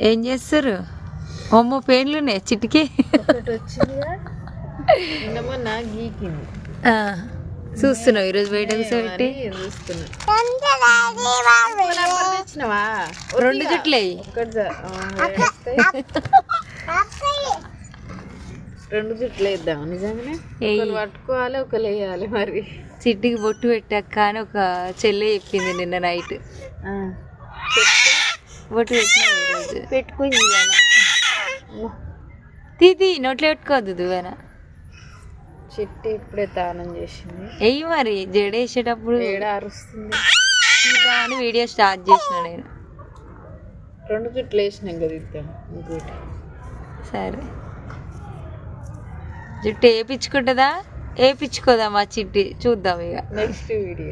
ఏం చేస్తారు? అమ్మో పెయిన్లు ఉన్నాయి చిటికి? చూస్తున్నావు ఈరోజు బయట కూర్చోబెట్టి రెండు జుట్లే రెండు జుట్లు వేద్దాం నిజంగానే. ఒకరు పట్టుకోవాలి ఒకరు వేయాలి మరి. చిట్టికి బొట్టు పెట్టాక అని ఒక చెల్లె చెప్పింది నిన్న నైట్. ఆ, బొట్టు పెట్టినా ఈరోజు పెట్టుకుంది ఇవాళ. తీది నోట్లో పెట్టుకోవద్దు దువ్వెన. చిట్టి ఇప్పుడే తానం చేసింది. ఎయ్యి మరి జడేసేటప్పుడు ఏడ అరుస్తుంది? అని వీడియో స్టార్ట్ చేసిన నేను. రెండు జుట్లు వేసినాం కదా ఇద్దాం ఇంకోటి. సరే. జుట్టు వేపించుకుంటుందా? వేపించుకోదా మా చిట్టి? చూద్దాం ఇక. Next video?